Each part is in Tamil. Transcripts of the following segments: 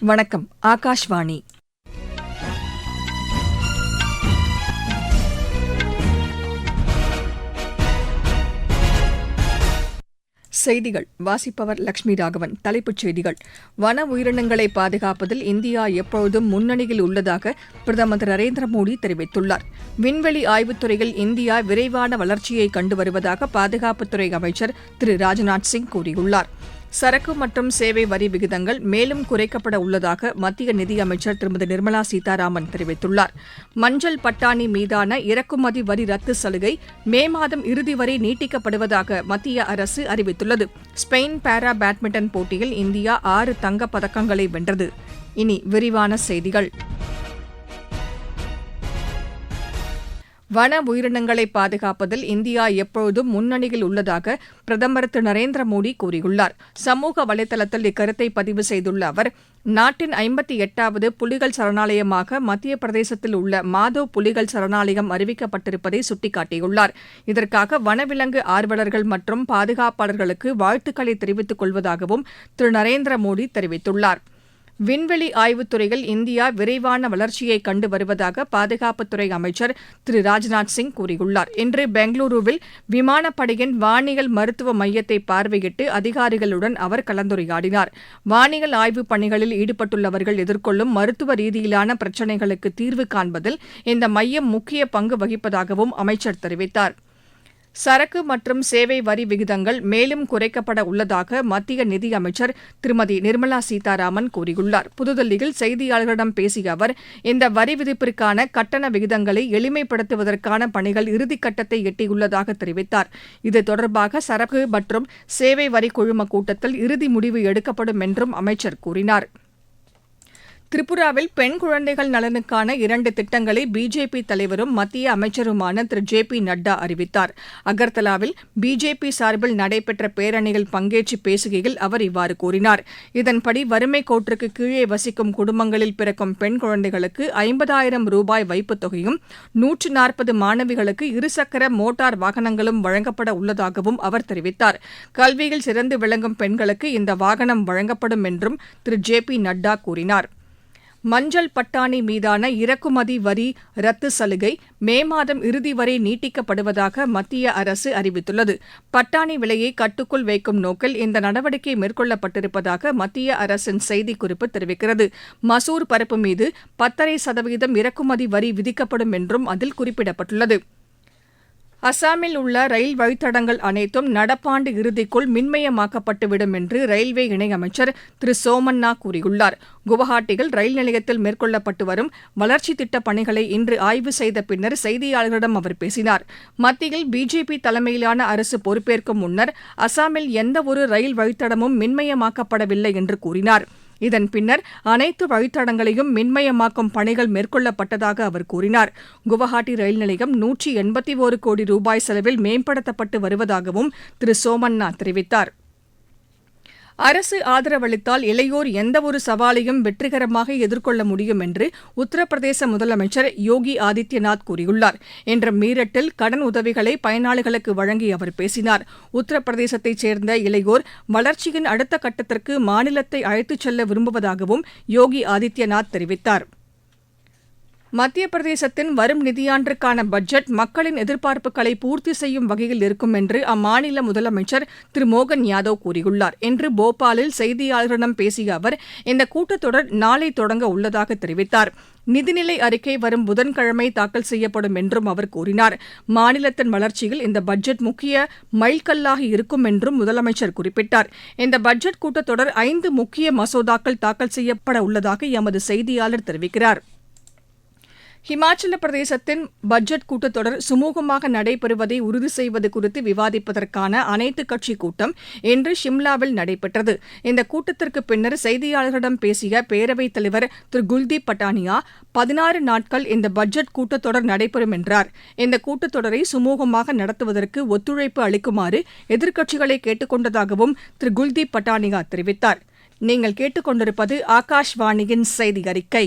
வணக்கம் ஆகாஷ்வாணி. செய்திகள். வாசிப்பவர் லட்சுமி ராகவன் தலைப்புச் செய்திகள். வன உயிரினங்களை பாதுகாப்பதில் இந்தியா எப்பொழுதும் முன்னணியில் உள்ளதாக பிரதமர் திரு நரேந்திர மோடி தெரிவித்துள்ளார். விண்வெளி ஆய்வுத்துறையில் இந்தியா விரைவான வளர்ச்சியை கண்டு வருவதாக பாதுகாப்புத்துறை அமைச்சர் திரு ராஜ்நாத் சிங் கூறியுள்ளார். சரக்கு மற்றும் சேவை வரி விகிதங்கள் மேலும் குறைக்கப்பட உள்ளதாக மத்திய நிதியமைச்சர் திருமதி நிர்மலா சீதாராமன் தெரிவித்துள்ளார். மஞ்சள் பட்டாணி மீதான இறக்குமதி வரி ரத்து சலுகை மே மாதம் இறுதி வரை நீட்டிக்கப்படுவதாக மத்திய அரசு அறிவித்துள்ளது. ஸ்பெயின் பாரா பேட்மிண்டன் போட்டியில் இந்தியா ஆறு தங்கப் பதக்கங்களை வென்றது. இனி விரிவான செய்திகள். வன உயிரினங்களை பாதுகாப்பதில் இந்தியா எப்பொழுதும் முன்னணியில் உள்ளதாக பிரதமர் திரு. நரேந்திர மோடி கூறியுள்ளார். சமூக வலைதளத்தில் இக்கருத்தை பதிவு செய்துள்ள அவர் நாட்டின் ஐம்பத்தி எட்டாவது புலிகள் சரணாலயமாக மத்திய பிரதேசத்தில் உள்ள மாதவ் புலிகள் சரணாலயம் அறிவிக்கப்பட்டிருப்பதை சுட்டிக்காட்டியுள்ளார். இதற்காக வனவிலங்கு ஆர்வலர்கள் மற்றும் பாதுகாப்பாளர்களுக்கு வாழ்த்துக்களை தெரிவித்துக் கொள்வதாகவும் திரு. நரேந்திர மோடி தெரிவித்துள்ளார். விண்வெளி ஆய்வுத்துறையில் இந்தியா விரைவான வளர்ச்சியை கண்டு வருவதாக பாதுகாப்புத்துறை அமைச்சர் திரு ராஜ்நாத் சிங் கூறியுள்ளார். இன்று பெங்களூருவில் விமானப்படையின் வானியல் மருத்துவ மையத்தை பார்வையிட்டு அதிகாரிகளுடன் அவர் கலந்துரையாடினார். வானியல் ஆய்வுப் பணிகளில் ஈடுபட்டுள்ளவர்கள் எதிர்கொள்ளும் மருத்துவ ரீதியிலான பிரச்சினைகளுக்கு தீர்வு காண்பதில் இந்த மையம் முக்கிய பங்கு வகிப்பதாகவும் அமைச்சர் தெரிவித்தார். சரக்கு மற்றும் சேவை வரி விகிதங்கள் மேலும் குறைக்கப்பட உள்ளதாக மத்திய நிதியமைச்சர் திருமதி நிர்மலா சீதாராமன் கூறியுள்ளார். புதுதில்லியில் செய்தியாளர்களிடம் பேசிய அவர் இந்த வரி விதிப்பிற்கான கட்டண விகிதங்களை எளிமைப்படுத்துவதற்கான பணிகள் இறுதிக்கட்டத்தை எட்டியுள்ளதாக தெரிவித்தார். இது தொடர்பாக சரக்கு மற்றும் சேவை வரி குழும கூட்டத்தில் இறுதி முடிவு எடுக்கப்படும் என்றும் அமைச்சர் கூறினார். திரிபுராவில் பெண் குழந்தைகள் நலனுக்கான இரண்டு திட்டங்களை பிஜேபி தலைவரும் மத்திய அமைச்சருமான திரு. ஜே. பி. நட்டா அறிவித்தார். அகர்தலாவில் பிஜேபி சார்பில் நடைபெற்ற பேரணியில் பங்கேற்று பேசுகையில் அவர் இவ்வாறு கூறினார். இதன்படி வறுமை கோட்டிற்கு கீழே வசிக்கும் குடும்பங்களில் பிறக்கும் பெண் குழந்தைகளுக்கு ஐம்பதாயிரம் ரூபாய் வைப்புத் தொகையும் நூற்று நாற்பது மாணவிகளுக்கு இருசக்கர மோட்டார் வாகனங்களும் வழங்கப்பட உள்ளதாகவும் அவர் தெரிவித்தார். கல்வியில் சிறந்து விளங்கும் பெண்களுக்கு இந்த வாகனம் வழங்கப்படும் என்றும் திரு. ஜே. பி. நட்டா கூறினார். மஞ்சள் பட்டாணி மீதான இறக்குமதி வரி ரத்து சலுகை மே மாதம் இறுதி வரை நீட்டிக்கப்படுவதாக மத்திய அரசு அறிவித்துள்ளது. பட்டாணி விலையை கட்டுக்குள் வைக்கும் நோக்கில் இந்த நடவடிக்கை மேற்கொள்ளப்பட்டிருப்பதாக மத்திய அரசின் செய்திக்குறிப்பு தெரிவிக்கிறது. மசூர் பருப்பு மீது பத்தரை சதவீதம் இறக்குமதி வரி விதிக்கப்படும் என்றும் அதில் குறிப்பிடப்பட்டுள்ளது. அசாமில் உள்ள ரயில் வழித்தடங்கள் அனைத்தும் நடப்பாண்டு இறுதிக்குள் மின்மயமாக்கப்பட்டுவிடும் என்று ரயில்வே இணையமைச்சர் திரு சோமண்ணா கூறியுள்ளார். குவஹாட்டியில் ரயில் நிலையத்தில் மேற்கொள்ளப்பட்டு வரும் வளர்ச்சித் திட்டப் பணிகளை இன்று ஆய்வு செய்த பின்னர் செய்தியாளர்களிடம் அவர் பேசினார். மத்தியில் பிஜேபி தலைமையிலான அரசு பொறுப்பேற்கும் முன்னர் அசாமில் எந்தவொரு ரயில் வழித்தடமும் மின்மயமாக்கப்படவில்லை என்று கூறினார். இதன் பின்னர் அனைத்து வழித்தடங்களையும் மின்மயமாக்கும் பணிகள் மேற்கொள்ளப்பட்டதாக அவர் கூறினார். குவஹாட்டி ரயில் நிலையம் நூற்றி எண்பத்தி ஒரு கோடி ரூபாய் செலவில் மேம்படுத்தப்பட்டு வருவதாகவும் திரு சோமண்ணா தெரிவித்தார். அரசு ஆதரவளித்தால் இளையோர் எந்தவொரு சவாலையும் வெற்றிகரமாக எதிர்கொள்ள முடியும் என்று உத்தரப்பிரதேச முதலமைச்சர் யோகி ஆதித்யநாத் கூறியுள்ளார். இன்று மீரட்டில் கடன் உதவிகளை பயனாளிகளுக்கு வழங்கி அவர் பேசினார். உத்தரப்பிரதேசத்தைச் சேர்ந்த இளையோர் வளர்ச்சியின் அடுத்த கட்டத்திற்கு மாநிலத்தை அழைத்துச் செல்ல விரும்புவதாகவும் யோகி ஆதித்யநாத் தெரிவித்தார். மத்திய பிரதேசத்தின் வரும் நிதியாண்டிற்கான பட்ஜெட் மக்களின் எதிர்பார்ப்புகளை பூர்த்தி செய்யும் வகையில் இருக்கும் என்று அம்மாநில முதலமைச்சர் திரு மோகன் யாதவ் கூறியுள்ளார். இன்று போபாலில் செய்தியாளர்களிடம் பேசிய அவர் இந்த கூட்டத்தொடர் நாளை தொடங்க உள்ளதாக தெரிவித்தார். நிதிநிலை அறிக்கை வரும் புதன்கிழமை தாக்கல் செய்யப்படும் என்றும் அவர் கூறினார். மாநிலத்தின் வளர்ச்சியில் இந்த பட்ஜெட் முக்கிய மைல்கல்லாக இருக்கும் என்றும் முதலமைச்சர் குறிப்பிட்டார். இந்த பட்ஜெட் கூட்டத்தொடர் ஐந்து முக்கிய மசோதாக்கள் தாக்கல் செய்யப்பட உள்ளதாக எமது செய்தியாளர் தெரிவிக்கிறார். ஹிமாச்சல பிரதேசத்தின் பட்ஜெட் கூட்டத்தொடர் சுமூகமாக நடைபெறுவதை உறுதி செய்வது குறித்து விவாதிப்பதற்கான அனைத்துக் கட்சி கூட்டம் இன்று ஷிம்லாவில் நடைபெற்றது. இந்த கூட்டத்திற்கு பின்னர் செய்தியாளர்களிடம் பேசிய பேரவைத் தலைவர் திரு. குல்தீப் பட்டானியா பதினாறு நாட்கள் இந்த பட்ஜெட் கூட்டத்தொடர் நடைபெறும் என்றார். இந்த கூட்டத்தொடரை சுமூகமாக நடத்துவதற்கு ஒத்துழைப்பு அளிக்குமாறு எதிர்க்கட்சிகளை கேட்டுக் கொண்டதாகவும் திரு. குல்தீப் பட்டானியா தெரிவித்தார். நீங்கள் கேட்டுக்கொண்டிருப்பது ஆகாஷ்வாணியின் செய்தி அறிக்கை.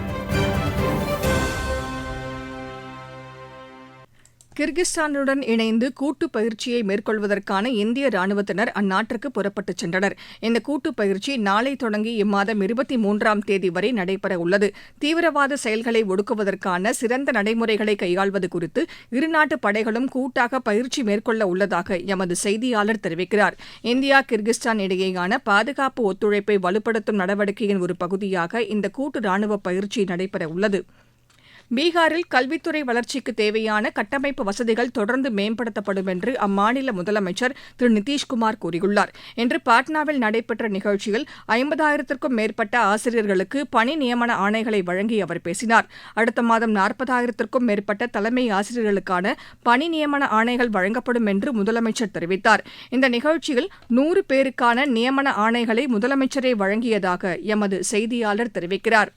கிர்கிஸ்தானுடன் இணைந்து கூட்டு பயிற்சியை மேற்கொள்வதற்கான இந்திய ராணுவத்தினர் அந்நாட்டிற்கு புறப்பட்டுச் சென்றனர். இந்த கூட்டு பயிற்சி நாளை தொடங்கி இம்மாதம் இருபத்தி மூன்றாம் தேதி வரை நடைபெற உள்ளது. தீவிரவாத செயல்களை ஒடுக்குவதற்கான சிறந்த நடைமுறைகளை கையாள்வது குறித்து இருநாட்டு படைகளும் கூட்டாக பயிற்சி மேற்கொள்ள உள்ளதாக எமது செய்தியாளர் தெரிவிக்கிறார். இந்தியா கிர்கிஸ்தான் இடையேயான பாதுகாப்பு ஒத்துழைப்பை வலுப்படுத்தும் நடவடிக்கையின் ஒரு பகுதியாக இந்த கூட்டு ராணுவ பயிற்சி நடைபெற உள்ளது. பீகாரில் கல்வித்துறை வளர்ச்சிக்கு தேவையான கட்டமைப்பு வசதிகள் தொடர்ந்து மேம்படுத்தப்படும் என்று அம்மாநில முதலமைச்சர் திரு நிதிஷ்குமார் கூறியுள்ளார். இன்று பாட்னாவில் நடைபெற்ற நிகழ்ச்சியில் ஐம்பதாயிரத்திற்கும் மேற்பட்ட ஆசிரியர்களுக்கு பணி நியமன ஆணைகளை வழங்கி அவர் பேசினார். அடுத்த மாதம் நாற்பதாயிரத்திற்கும் மேற்பட்ட தலைமை ஆசிரியர்களுக்கான பணி நியமன ஆணைகள் வழங்கப்படும் என்று முதலமைச்சர் தெரிவித்தார். இந்த நிகழ்ச்சியில் நூறு பேருக்கான நியமன ஆணைகளை முதலமைச்சரே வழங்கியதாக எமது செய்தியாளர் தெரிவிக்கிறார்.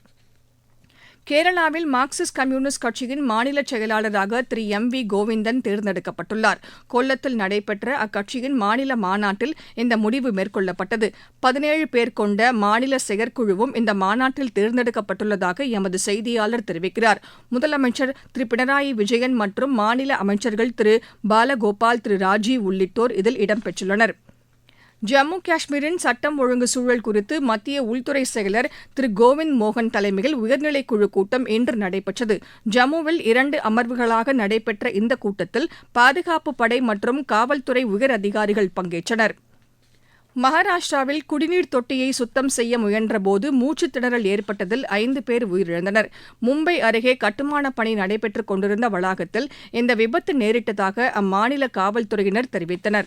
கேரளாவில் மார்க்சிஸ்ட் கம்யூனிஸ்ட் கட்சியின் மாநில செயலாளராக திரு எம் வி கோவிந்தன் தேர்ந்தெடுக்கப்பட்டுள்ளார். கொல்லத்தில் நடைபெற்ற அக்கட்சியின் மாநில மாநாட்டில் இந்த முடிவு மேற்கொள்ளப்பட்டது. பதினேழு பேர் கொண்ட மாநில செயற்குழுவும் இந்த மாநாட்டில் தேர்ந்தெடுக்கப்பட்டுள்ளதாக எமது செய்தியாளர் தெரிவிக்கிறார். முதலமைச்சர் திரு பினராயி விஜயன் மற்றும் மாநில அமைச்சர்கள் திரு பாலகோபால் திரு ராஜீவ் உள்ளிட்டோர் இதில் இடம்பெற்றுள்ளனா் ஜம்மு காஷ்மீரின் சட்டம் ஒழுங்கு சூழல் குறித்து மத்திய உள்துறை செயலர் திரு கோவிந்த் மோகன் தலைமையில் உயர்நிலைக் குழு கூட்டம் இன்று நடைபெற்றது. ஜம்முவில் இரண்டு அமர்வுகளாக நடைபெற்ற இந்த கூட்டத்தில் பாதுகாப்பு படை மற்றும் காவல்துறை உயர் அதிகாரிகள் பங்கேற்றனர். மகாராஷ்டிராவில் குடிநீர் தொட்டியை சுத்தம் செய்ய முயன்றபோது மூச்சு திணறல் ஏற்பட்டதில் ஐந்து பேர் உயிரிழந்தனர். மும்பை அருகே கட்டுமானப் பணி நடைபெற்றுக் கொண்டிருந்த வளாகத்தில் இந்த விபத்து நேரிட்டதாக அம்மாநில காவல்துறையினர் தெரிவித்தனர்.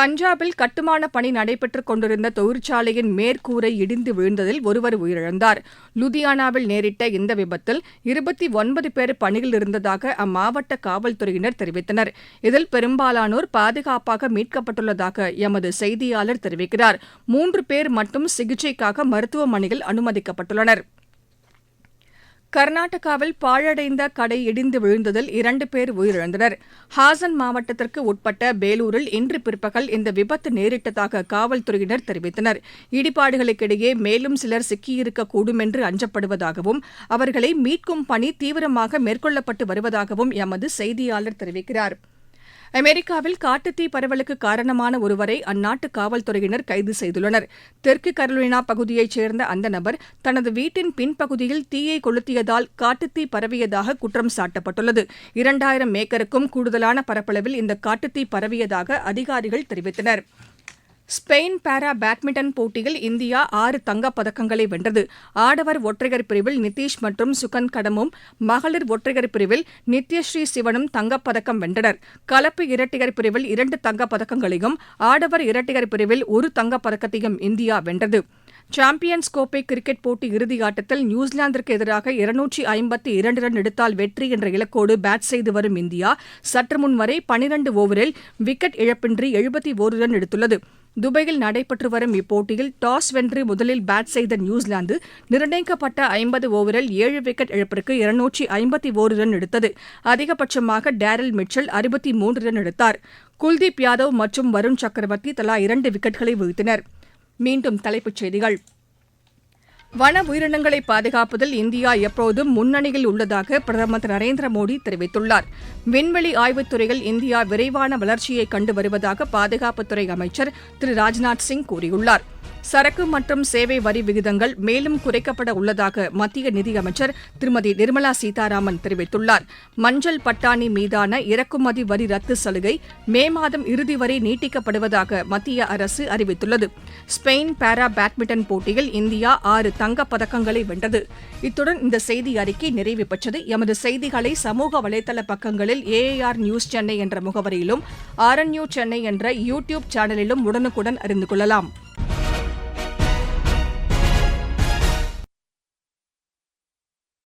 பஞ்சாபில் கட்டுமான பணி நடைபெற்றுக் கொண்டிருந்த தொழிற்சாலையின் மேற்கூரை இடிந்து விழுந்ததில் ஒருவர் உயிரிழந்தார். லுதியானாவில் நேரிட்ட இந்த விபத்தில் இருபத்தி ஒன்பது பேர் பணியில் இருந்ததாக அம்மாவட்ட காவல்துறையினர் தெரிவித்தனர். இதில் பெரும்பாலானோர் பாதுகாப்பாக மீட்கப்பட்டுள்ளதாக எமது செய்தியாளர் தெரிவிக்கிறார். மூன்று பேர் மட்டும் சிகிச்சைக்காக மருத்துவமனையில் அனுமதிக்கப்பட்டுள்ளனா் கர்நாடகாவில் பாழடைந்த கடை இடிந்து விழுந்ததில் இரண்டு பேர் உயிரிழந்தனர். ஹாசன் மாவட்டத்திற்கு உட்பட்ட பேலூரில் இன்று பிற்பகல் இந்த விபத்து நேரிட்டதாக காவல்துறையினர் தெரிவித்தனர். இடிபாடுகளுக்கிடையே மேலும் சிலர் சிக்கியிருக்கக்கூடும் என்று அஞ்சப்படுவதாகவும் அவர்களை மீட்கும் பணி தீவிரமாக மேற்கொள்ளப்பட்டு வருவதாகவும் எமது செய்தியாளர் தெரிவிக்கிறார். அமெரிக்காவில் காட்டுத்தீ பரவலுக்கு காரணமான ஒருவரை அந்நாட்டு காவல்துறையினர் கைது செய்துள்ளனர். தெற்கு கரோலினா பகுதியைச் சேர்ந்த அந்த நபர் தனது வீட்டின் பின்பகுதியில் தீயை கொளுத்தியதால் காட்டுத்தீ பரவியதாக குற்றம் சாட்டப்பட்டுள்ளது. இரண்டாயிரம் ஏக்கருக்கும் கூடுதலான பரப்பளவில் இந்த காட்டுத்தீ பரவியதாக அதிகாரிகள் தெரிவித்தனா் ஸ்பெயின் பாரா பேட்மிண்டன் போட்டியில் இந்தியா ஆறு தங்கப்பதக்கங்களை வென்றது. ஆடவர் ஒற்றையர் பிரிவில் நிதிஷ் மற்றும் சுகன் கடமும் மகளிர் ஒற்றையர் பிரிவில் நித்யஸ்ரீ சிவனும் தங்கப் பதக்கம் வென்றனர். கலப்பு இரட்டையர் பிரிவில் இரண்டு தங்கப் பதக்கங்களையும் ஆடவர் இரட்டையர் பிரிவில் ஒரு தங்கப் பதக்கத்தையும் இந்தியா வென்றது. சாம்பியன்ஸ் கோப்பை கிரிக்கெட் போட்டி இறுதி ஆட்டத்தில் நியூசிலாந்திற்கு எதிராக இருநூற்றி ஐம்பத்தி இரண்டு ரன் எடுத்தால் வெற்றி என்ற இலக்கோடு பேட் செய்து வரும் இந்தியா சற்று முன் வரை பனிரண்டு ஓவரில் விக்கெட் இழப்பின்றி எழுபத்தி ஒரு ரன் எடுத்துள்ளது. துபாயில் நடைபெற்று வரும் இப்போட்டியில் டாஸ் வென்று முதலில் பேட் செய்த நியூசிலாந்து நிர்ணயிக்கப்பட்ட ஐம்பது ஓவரில் ஏழு விக்கெட் இழப்பிற்கு இருநூற்றி ஐம்பத்தி ஒரு ரன் எடுத்தது. அதிகபட்சமாக டேரில் மிச்சல் அறுபத்தி மூன்று ரன் எடுத்தார். குல்தீப் யாதவ் மற்றும் வருண் சக்கரவர்த்தி தலா இரண்டு விக்கெட்களை வீழ்த்தினர். மீண்டும் தலைப்புச் செய்திகள். வன உயிரினங்களை பாதுகாப்பதில் இந்தியா எப்போதும் முன்னணியில் உள்ளதாக பிரதமர் திரு நரேந்திர மோடி தெரிவித்துள்ளார். விண்வெளி ஆய்வுத்துறையில் இந்தியா விரைவான வளர்ச்சியை கண்டு வருவதாக பாதுகாப்புத்துறை அமைச்சர் திரு ராஜ்நாத் சிங் கூறியுள்ளார். சரக்கு மற்றும் சேவை வரி விகிதங்கள் மேலும் குறைக்கப்பட உள்ளதாக மத்திய நிதியமைச்சர் திருமதி நிர்மலா சீதாராமன் தெரிவித்துள்ளார். மஞ்சள் பட்டாணி மீதான இறக்குமதி வரி ரத்து சலுகை மே மாதம் இறுதி வரை நீட்டிக்கப்படுவதாக மத்திய அரசு அறிவித்துள்ளது. ஸ்பெயின் பாரா பேட்மிண்டன் போட்டியில் இந்தியா ஆறு தங்கப் பதக்கங்களை வென்றது. இத்துடன் இந்த செய்தி அறிக்கை நிறைவு பெற்றது. எமது செய்திகளை சமூக வலைதள பக்கங்களில் ஏஏஆர் நியூஸ் சென்னை என்ற முகவரியிலும் ஆர்என்யூ சென்னை என்ற யூ டியூப் சேனலிலும் உடனுக்குடன் அறிந்து கொள்ளலாம்.